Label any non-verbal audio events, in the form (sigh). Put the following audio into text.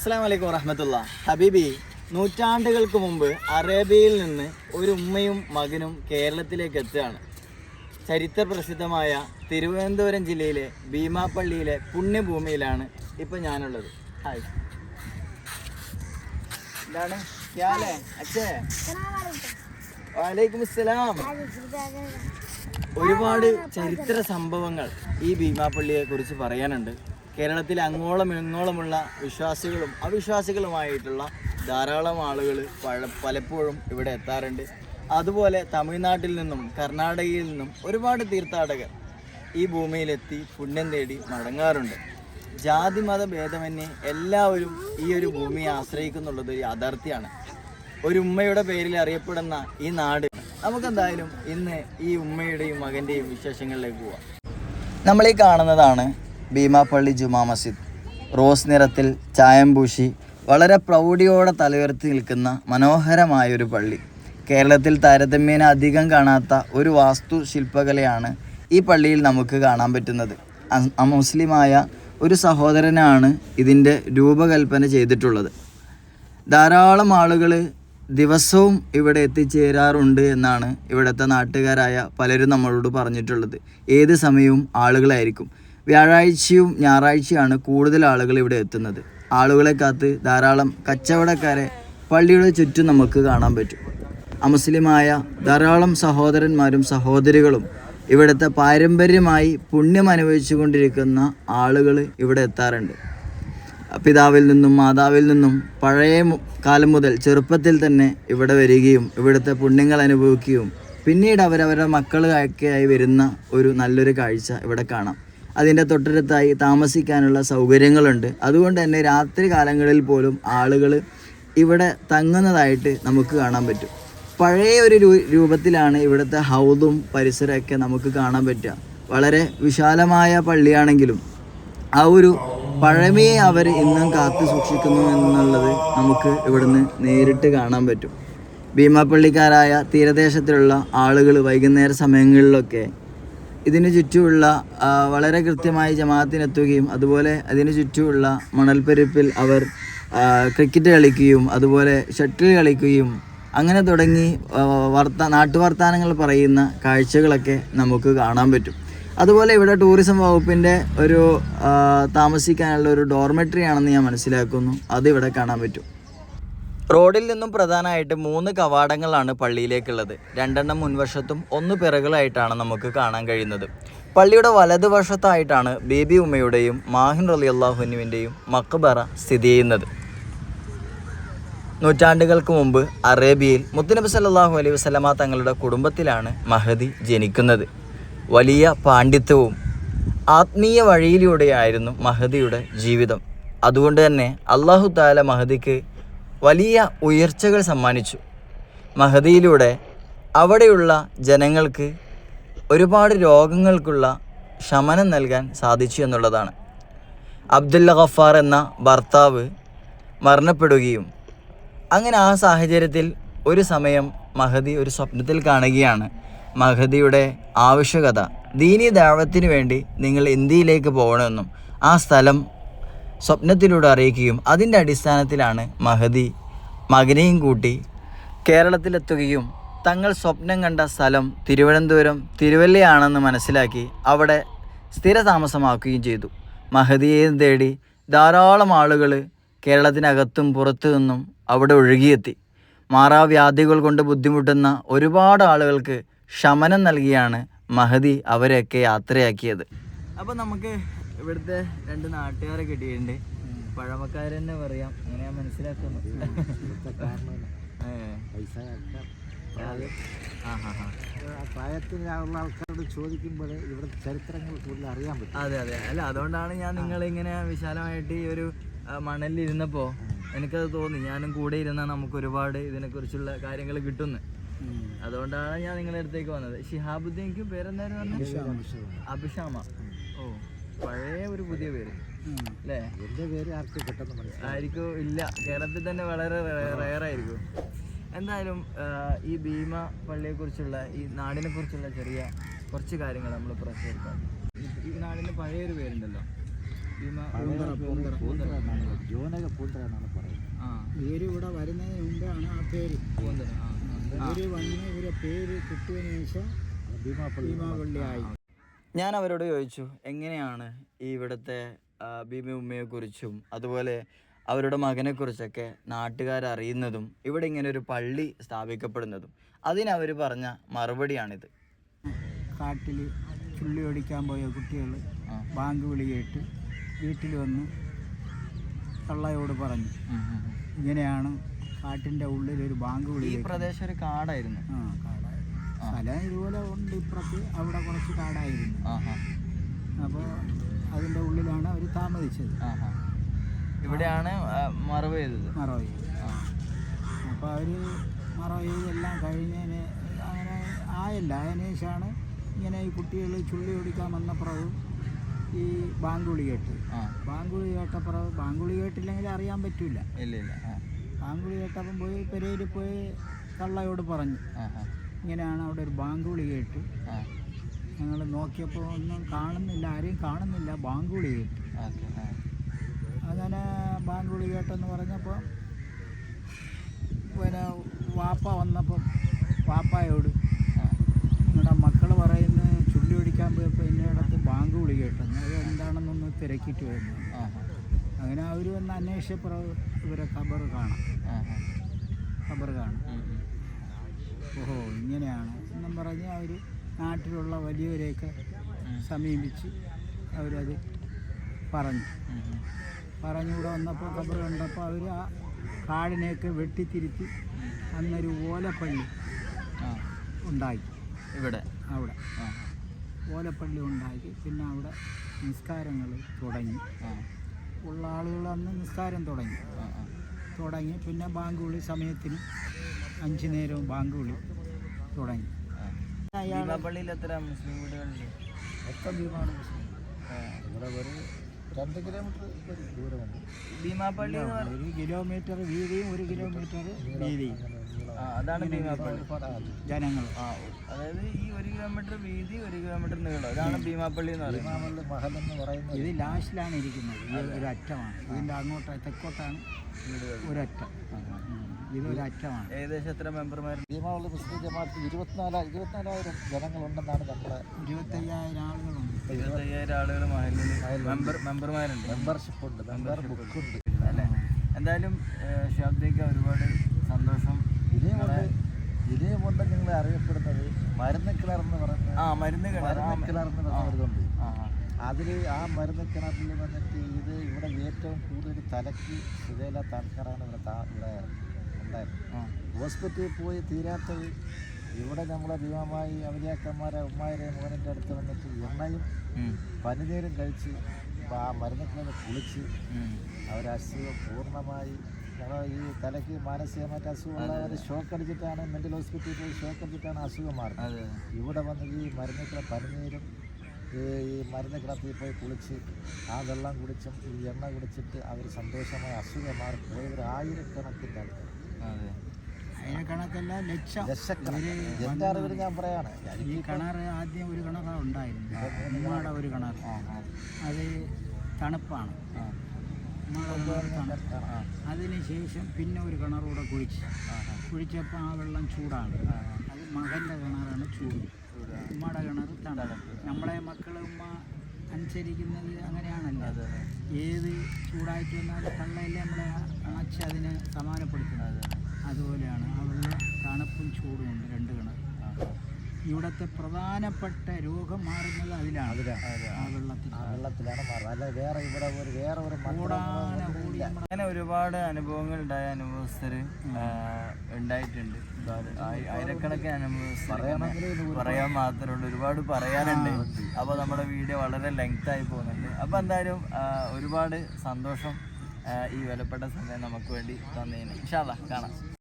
അസ്സാം വലൈക്കും വറഹമത്തുള്ള. ഹബീബി നൂറ്റാണ്ടുകൾക്ക് മുമ്പ് അറേബ്യയിൽ നിന്ന് ഒരു ഉമ്മയും മകനും കേരളത്തിലേക്ക് എത്തുകയാണ്. ചരിത്ര പ്രസിദ്ധമായ തിരുവനന്തപുരം ജില്ലയിലെ ഭീമാപ്പള്ളിയിലെ പുണ്യഭൂമിയിലാണ് ഇപ്പം ഞാനുള്ളത്. ഹായ്. എന്താണ്? അച്ഛേ. വലൈക്കും അസ്സലാം. ഒരുപാട് ചരിത്ര സംഭവങ്ങൾ ഈ ഭീമാപ്പള്ളിയെ കുറിച്ച് പറയാനുണ്ട്. കേരളത്തിലെ അങ്ങോളം ഇങ്ങോളമുള്ള വിശ്വാസികളും അവിശ്വാസികളുമായിട്ടുള്ള ധാരാളം ആളുകൾ പല പലപ്പോഴും ഇവിടെ എത്താറുണ്ട്. അതുപോലെ തമിഴ്നാട്ടിൽ നിന്നും കർണാടകയിൽ നിന്നും ഒരുപാട് തീർത്ഥാടകർ ഈ ഭൂമിയിലെത്തി പുണ്യം തേടി മടങ്ങാറുണ്ട്. ജാതി മത ഭേദമന്യേ എല്ലാവരും ഈ ഒരു ഭൂമിയെ ആശ്രയിക്കുന്നുള്ളത് ഒരു ഒരു ഉമ്മയുടെ പേരിൽ അറിയപ്പെടുന്ന ഈ നാട്. നമുക്കെന്തായാലും ഇന്ന് ഈ ഉമ്മയുടെയും മകന്റെയും വിശേഷങ്ങളിലേക്ക് പോവാം. നമ്മൾ ഈ കാണുന്നതാണ് ഭീമാപ്പള്ളി ജുമാ മസ്ജിദ്. റോസ് നിറത്തിൽ ചായം പൂശി വളരെ പ്രൗഢിയോടെ തലയുയർത്തി നിൽക്കുന്ന മനോഹരമായൊരു പള്ളി. കേരളത്തിൽ താരതമ്യേന അധികം കാണാത്ത ഒരു വാസ്തു ശില്പകലയാണ് ഈ പള്ളിയിൽ നമുക്ക് കാണാൻ പറ്റുന്നത്. അമുസ്ലിമായ ഒരു സഹോദരനാണ് ഇതിന്റെ രൂപകൽപ്പന ചെയ്തിട്ടുള്ളത്. ധാരാളം ആളുകൾ ദിവസവും ഇവിടെ എത്തിച്ചേരാറുണ്ട് എന്നാണ് ഇവിടുത്തെ നാട്ടുകാരായ പലരും നമ്മളോട് പറഞ്ഞിട്ടുള്ളത്. ഏത് സമയവും ആളുകളായിരിക്കും. വ്യാഴാഴ്ചയും ഞായറാഴ്ചയാണ് കൂടുതൽ ആളുകൾ ഇവിടെ എത്തുന്നത്. ആളുകളെ കാത്ത് ധാരാളം കച്ചവടക്കാരെ പള്ളിയുടെ ചുറ്റും നമുക്ക് കാണാൻ പറ്റും. അമുസ്ലിമായ ധാരാളം സഹോദരന്മാരും സഹോദരികളും ഇവിടുത്തെ പാരമ്പര്യമായി പുണ്യം അനുഭവിച്ചു കൊണ്ടിരിക്കുന്ന ആളുകൾ ഇവിടെ എത്താറുണ്ട്. പിതാവിൽ നിന്നും മാതാവിൽ നിന്നും പഴയ കാലം മുതൽ ചെറുപ്പത്തിൽ തന്നെ ഇവിടെ വരികയും ഇവിടുത്തെ പുണ്യങ്ങൾ അനുഭവിക്കുകയും പിന്നീട് അവരവരുടെ മക്കളൊക്കെയായി വരുന്ന ഒരു നല്ലൊരു കാഴ്ച ഇവിടെ കാണാം. അതിന്റെ തൊട്ടടുത്തായി താമസിക്കാനുള്ള സൗകര്യങ്ങളുണ്ട്. അതുകൊണ്ട് തന്നെ രാത്രി കാലങ്ങളിൽ പോലും ആളുകൾ ഇവിടെ തങ്ങുന്നതായിട്ട് നമുക്ക് കാണാൻ പറ്റും. പഴയ ഒരു രൂപത്തിലാണ് ഇവിടുത്തെ ഹൗദും പരിസരമൊക്കെ നമുക്ക് കാണാൻ പറ്റുക. വളരെ വിശാലമായ പള്ളിയാണെങ്കിലും ആ ഒരു പഴമയെ അവർ ഇന്നും കാത്തു സൂക്ഷിക്കുന്നു എന്നുള്ളത് നമുക്ക് ഇവിടുന്ന് നേരിട്ട് കാണാൻ പറ്റും. ഭീമാപ്പള്ളിക്കാരായ തീരദേശത്തിലുള്ള ആളുകൾ വൈകുന്നേര സമയങ്ങളിലൊക്കെ ഇതിന് ചുറ്റുമുള്ള വളരെ കൃത്യമായി ജമാഅത്തിനെത്തുകയും അതുപോലെ അതിന് ചുറ്റുമുള്ള മണൽപ്പരിപ്പിൽ അവർ ക്രിക്കറ്റ് കളിക്കുകയും അതുപോലെ ഷട്ടിൽ കളിക്കുകയും അങ്ങനെ തുടങ്ങി വർത്ത വർത്ത നാട്ടുവർത്താനങ്ങൾ പറയുന്ന കാഴ്ചകളൊക്കെ നമുക്ക് കാണാൻ പറ്റും. അതുപോലെ ഇവിടെ ടൂറിസം വകുപ്പിന്റെ ഒരു താമസിക്കാനുള്ള ഒരു ഡോർമെട്രി ആണെന്ന് ഞാൻ മനസ്സിലാക്കുന്നു. അത് ഇവിടെ കാണാൻ പറ്റും. റോഡിൽ നിന്നും പ്രധാനമായിട്ട് മൂന്ന് കവാടങ്ങളാണ് പള്ളിയിലേക്കുള്ളത്. രണ്ടെണ്ണം മുൻവശത്തും ഒന്ന് പിറകിലായിട്ടാണ് നമുക്ക് കാണാൻ കഴിയുന്നത്. പള്ളിയുടെ വലതുവശത്തായിട്ടാണ് ബേബി ഉമ്മയുടെയും മാഹിൻ റലി അള്ളാഹുനുവിന്റെയും മക്ബറ സ്ഥിതി ചെയ്യുന്നത്. നൂറ്റാണ്ടുകൾക്ക് മുമ്പ് അറേബ്യയിൽ മുത്തുനബി സല്ലല്ലാഹു അലൈഹി വസല്ലമ തങ്ങളുടെ കുടുംബത്തിലാണ് മഹദി ജനിക്കുന്നത്. വലിയ പാണ്ഡിത്യവും ആത്മീയ വഴിയിലൂടെയായിരുന്നു മഹദിയുടെ ജീവിതം. അതുകൊണ്ട് തന്നെ അള്ളാഹു താല മഹദിക്ക് വലിയ ഉയർച്ചകൾ സമ്മാനിച്ചു. മഹദിയിലൂടെ അവിടെയുള്ള ജനങ്ങൾക്ക് ഒരുപാട് രോഗങ്ങൾക്കുള്ള ശമനം നൽകാൻ സാധിച്ചു എന്നുള്ളതാണ്. അബ്ദുല്ല ഗഫാർ എന്ന ഭർത്താവ് മരണപ്പെടുകയും അങ്ങനെ ആ സാഹചര്യത്തിൽ ഒരു സമയം മഹദി ഒരു സ്വപ്നത്തിൽ കാണുകയാണ്. മഹദിയുടെ ആവശ്യകത ദീനി ദാവത്തിന് വേണ്ടി നിങ്ങൾ ഇന്ത്യയിലേക്ക് പോകണമെന്നും ആ സ്ഥലം സ്വപ്നത്തിലൂടെ അറിയിക്കുകയും അതിന്റെ അടിസ്ഥാനത്തിലാണ് മഹദി മകനെയും കൂട്ടി കേരളത്തിലെത്തുകയും തങ്ങൾ സ്വപ്നം കണ്ട സ്ഥലം തിരുവനന്തപുരം തിരുവല്ലയാണെന്ന് മനസ്സിലാക്കി അവിടെ സ്ഥിരതാമസമാക്കുകയും ചെയ്തു. മഹദിയെയും തേടി ധാരാളം ആളുകൾ കേരളത്തിനകത്തും പുറത്തു നിന്നും അവിടെ ഒഴുകിയെത്തി. മാറാവ്യാധികൾ കൊണ്ട് ബുദ്ധിമുട്ടുന്ന ഒരുപാട് ആളുകൾക്ക് ശമനം നൽകിയാണ് മഹദി അവരെയൊക്കെ യാത്രയാക്കിയത്. അപ്പോൾ നമുക്ക് ഇവിടുത്തെ രണ്ട് നാട്ടുകാരെ കിട്ടിയിട്ടുണ്ട്. പഴമക്കാർ തന്നെ പറയാം. അങ്ങനെ ഞാൻ മനസ്സിലാക്കുന്നു. (laughs) പ്രായത്തിലുള്ള ആൾക്കാരോട് ചോദിക്കുമ്പോൾ ഇവിടുത്തെ ചരിത്രങ്ങൾ കൂടുതൽ അറിയാൻ പറ്റും. അതെ അതെ. അല്ല അതുകൊണ്ടാണ് ഞാൻ നിങ്ങളിങ്ങനെ വിശാലമായിട്ട് ഈ ഒരു മണലിൽ ഇരുന്നപ്പോൾ എനിക്കത് തോന്നി. ഞാനും കൂടെ ഇരുന്നാൽ നമുക്ക് ഒരുപാട് ഇതിനെക്കുറിച്ചുള്ള കാര്യങ്ങൾ കിട്ടുന്നു. അതുകൊണ്ടാണ് ഞാൻ നിങ്ങളുടെ അടുത്തേക്ക് വന്നത്. ഷിഹാബുദ്ദീൻക്ക് പേരെന്തായിരുന്നു അഭിഷാമ ഓ. പഴയ ഒരു പുതിയ പേര്. അല്ലേ? എന്റെ പേര് ആർക്കും പെട്ടെന്ന് മനസ്സിലായി ആയിരിക്കും? ഇല്ല. കേരളത്തിൽ തന്നെ വളരെ റയർ ആയിരിക്കും. എന്തായാലും ഈ ഭീമ പള്ളിയെ കുറിച്ചുള്ള ഈ നാടിനെ കുറിച്ചുള്ള ചെറിയ കുറച്ച് കാര്യങ്ങൾ നമ്മൾ പ്രശ്നം ഈ നാടിന് പഴയൊരു പേരുണ്ടല്ലോ. ഭീമ. ജോനക പൂന്തറ എന്നാണ് പറയുന്നത്. ആ. ഇവർ ഇവിടെ വരുന്നതിന് മുമ്പാണ് ആ പേര്. പൂന്തറ. ആ ഇവർ വന്ന് ഇവരെ പേര് കിട്ടിയതിന് ശേഷം ഭീമാപ്പള്ളി ഭീമാപള്ളിയായി ഞാൻ അവരോട് ചോദിച്ചു എങ്ങനെയാണ് ഈ ഇവിടുത്തെ കുറിച്ചും ഉമ്മയെക്കുറിച്ചും അതുപോലെ അവരുടെ മകനെക്കുറിച്ചൊക്കെ നാട്ടുകാർ അറിയുന്നതും ഇവിടെ ഇങ്ങനെ ഒരു പള്ളി സ്ഥാപിക്കപ്പെടുന്നതും? അതിനവർ പറഞ്ഞ മറുപടിയാണിത്. കാട്ടിൽ ചുള്ളി ഓടിക്കാൻ പോയ കുട്ടികൾ ബാങ്ക് വിളി കേട്ട് വീട്ടിൽ വന്ന് തള്ളയോട് പറഞ്ഞു ഇങ്ങനെയാണ് കാട്ടിന്റെ ഉള്ളിൽ ഒരു ബാങ്ക് വിളി ഈ പ്രദേശം ഒരു കാടായിരുന്നു. ആ കാടായിരുന്നു സ്ഥലം ഇതുപോലെ ഉണ്ട് ഇപ്പുറത്ത്. അവിടെ കുറച്ച് കാടായിരുന്നു. അപ്പോൾ അതിന്റെ ഉള്ളിലാണ് അവർ താമസിച്ചത്. ഇവിടെയാണ് മറവ് ചെയ്തത്. മറവ് ചെയ്തത്. അപ്പോൾ അവർ മറവ് ചെയ്തെല്ലാം കഴിഞ്ഞതിന് അങ്ങനെ ആയില്ല. അതിന് ശേഷമാണ് ഇങ്ങനെ ഈ കുട്ടികൾ ചുള്ളി ഓടിക്കാൻ വന്നപ്പുറവും ഈ ബാങ്കുളി കേട്ട്. ബാങ്കുളി കേട്ടപ്പുറം ബാങ്കുളി കേട്ടില്ലെങ്കിൽ അറിയാൻ പറ്റില്ല. ഇല്ല ഇല്ല ബാങ്കുളി കേട്ടപ്പം പോയി പെരയിൽ പോയി കള്ളയോട് പറഞ്ഞു. ഇങ്ങനെയാണ് അവിടെ ഒരു ബാങ്ക് വിളി കേട്ട് ഞങ്ങൾ നോക്കിയപ്പോൾ ഒന്നും കാണുന്നില്ല ആരെയും കാണുന്നില്ല ബാങ്ക് വിളി കേട്ട് അങ്ങനെ ബാങ്ക് വിളി കേട്ടെന്ന് പറഞ്ഞപ്പോൾ പിന്നെ വാപ്പ വന്നപ്പം വാപ്പായോട് നിങ്ങളുടെ മക്കൾ പറയുന്ന ചുള്ളി ഒടിക്കാൻ പോയപ്പോൾ ഇന്നയിടത്ത് ബാങ്ക് വിളി കേട്ടെന്ന് അത് എന്താണെന്നൊന്ന് തിരക്കിയിട്ട് വരുന്നു അങ്ങനെ അവർ വന്ന് അന്വേഷിച്ചപ്പോൾ ഇവരെ ഖബർ കാണാം. ഖബർ കാണാം. ഓഹോ. ഇങ്ങനെയാണ് എന്നും പറഞ്ഞ് അവർ നാട്ടിലുള്ള വലിയവരെയൊക്കെ സമീപിച്ച് അവരത് പറഞ്ഞു. പറഞ്ഞുകൂടെ വന്നപ്പോൾ ഖബർ കണ്ടപ്പോൾ അവർ ആ കാടിനെയൊക്കെ വെട്ടിത്തിരുത്തി അന്നൊരു ഓലപ്പള്ളി ഉണ്ടാക്കി. ഇവിടെ അവിടെ. ഓലപ്പള്ളി ഉണ്ടാക്കി. പിന്നെ അവിടെ നിസ്കാരങ്ങൾ തുടങ്ങി. ഉള്ള ആളുകൾ അന്ന് നിസ്കാരം തുടങ്ങി. തുടങ്ങി. പിന്നെ ബാങ്ക് വിളി സമയത്തിന് അഞ്ച് നേരവും ബാങ്ക് വിളി തുടങ്ങി. ഭീമാപ്പള്ളിയിൽ എത്ര മുസ്ലിം വീടുകളുണ്ട്? മൊത്തം ഭീമാണ് ആ. ഇവിടെ ഒരു രണ്ട് കിലോമീറ്റർ ദൂരമുണ്ട്. ഭീമാപ്പള്ളി ഒരു കിലോമീറ്റർ വീതിയും ഒരു കിലോമീറ്റർ വീതിയും. അതാണ് ഭീമാപ്പള്ളി ജനങ്ങൾ അതായത് ഈ ഒരു കിലോമീറ്റർ വീതി ഒരു കിലോമീറ്റർ നീളം. ഇതാണ് ഭീമാപ്പള്ളി എന്ന് പറയുന്നത്. മഹൽ എന്ന് പറയുന്നത് ഇത് ലാസ്റ്റിലാണ് ഇരിക്കുന്നത്. ഈ ഒരു അറ്റമാണ് ഇതിന്റെ അങ്ങോട്ട് തെക്കോട്ടാണ് ഒരറ്റം. ഇതൊരറ്റമാണ് ഏകദേശം എത്ര മെമ്പർമാരുണ്ട് ഭീമാവള്ളി മുസ്ലിം ജമാഅത്ത് ഇരുപത്തിനാല് ഇരുപത്തിനാലായിരം ജനങ്ങളുണ്ടെന്നാണ് നമ്മുടെ ഇരുപത്തയ്യായിരം ആളുകളുണ്ട്. ഇരുപത്തയ്യായിരം ആളുകൾ മഹലിൽ മെമ്പർ മെമ്പർമാരുണ്ട് മെമ്പർഷിപ്പ് ഉണ്ട് മെമ്പർ ബുക്ക് ഉണ്ട് അല്ലേ? എന്തായാലും ഷാബ്ദിക്ക് ഒരുപാട് സന്തോഷം. ഇനിയുമുണ്ട് ഇനിയുമുണ്ട് നിങ്ങൾ അറിയപ്പെടുന്നത് മരുന്ന് കിണർ എന്ന് പറയുന്നത് ആ മരുന്ന് കിണർ. ആ, മരുന്ന് കിണർ എന്ന് പറയുന്നതുണ്ട് ആ, ആ. അതിൽ ആ മരുന്ന് കിണറിൽ വന്നിട്ട് ഇത് ഇവിടെ ഏറ്റവും കൂടുതൽ തലക്ക് സുഖയില താൽക്കാരാണ് ഇവിടെ താ- ഇവിടെ ഉണ്ടായിരുന്നത്. ഹോസ്പിറ്റലിൽ പോയി തീരാത്തത് ഇവിടെ നമ്മളെ ഭീമമായി അവലിയാക്കന്മാരെ ഉമ്മാരെ മോനിന്റെ അടുത്ത് വന്നിട്ട് എണ്ണയും പനിനീരും കഴിച്ച് ആ മരുന്ന് കിണർ കുളിച്ച്. അവരസുഖം പൂർണമായി ഞങ്ങൾ ഈ തലയ്ക്ക് മാനസികമായിട്ട് അസുഖമുള്ളവർ ഷോക്ക് അടിച്ചിട്ടാണ് മെന്റൽ ഹോസ്പിറ്റലിൽ പോയി ഷോക്ക് അടിച്ചിട്ടാണ് അസുഖം മാറുന്നത്. അതെ ഇവിടെ വന്ന് ഈ മരുന്നുകളെ പനിനീരും ഈ മരുന്ന് കിടത്തിൽ പോയി കുളിച്ച് ആ വെള്ളം കുടിച്ചും ഈ എണ്ണ കുടിച്ചിട്ട് അവർ സന്തോഷമായി അസുഖം മാറി പോയവർ ആയിരക്കണക്കിന് ആൾക്കാർ അതെ. ആയിരക്കണക്കല്ല ലക്ഷം. ലക്ഷക്കണക്കിന്. എന്റെ അറിവിൽ ഞാൻ പറയാണ്? ഈ കിണർ ആദ്യം ഒരു കിണറാണ് ഉണ്ടായിരുന്നു ഉമ്മയുടെ ഒരു കിണർ. അത് തണുപ്പാണ്. ആ, ഉമ്മയുടെ കിണർ അതിന് ശേഷം പിന്നെ ഒരു കിണറൂടെ കുഴിച്ച്. കുഴിച്ചപ്പോൾ ആ. വെള്ളം ചൂടാണ്. അത് മകന്റെ കിണറാണ് ചൂട്. ഉമ്മയുടെ കിണർ തണുപ്പ്. നമ്മളെ മക്കൾ ഉമ്മ അനുസരിക്കുന്നത് അങ്ങനെയാണല്ലോ. ഏത് ചൂടായിട്ട് വന്നാലും തള്ളയല്ലേ നമ്മളെ അണച്ച് അതിനെ സമാനപ്പെടുത്തുന്നത് അതുപോലെയാണ് ആ വെള്ളം തണുപ്പും ചൂടും ഉണ്ട് രണ്ട് കിണർ ഇവിടുത്തെ പ്രധാനപ്പെട്ട രോഗം മാറുന്നത് അതിലാണ്. വെള്ളത്തിലാണ്. മാറുന്നത്. വേറെ ഇവിടെ ഒരു വേറെ ഒരു അങ്ങനെ ഒരുപാട് അനുഭവങ്ങൾ ഉണ്ടായ അനുഭവസ്ഥർ ഉണ്ടായിട്ടുണ്ട്. ആയിരക്കണക്കിന് അനുഭവസ്ഥ പറയാൻ മാത്രമേ ഉള്ളൂ ഒരുപാട് പറയാനുണ്ട്. അപ്പോൾ നമ്മുടെ വീഡിയോ വളരെ ലെങ്ത് ആയി പോകുന്നുണ്ട്. അപ്പോൾ എന്തായാലും ഒരുപാട് സന്തോഷം ഈ വിലപ്പെട്ട സമയം നമുക്ക് വേണ്ടി തന്നതിന്. ഇൻഷാല്ലാ കാണാം.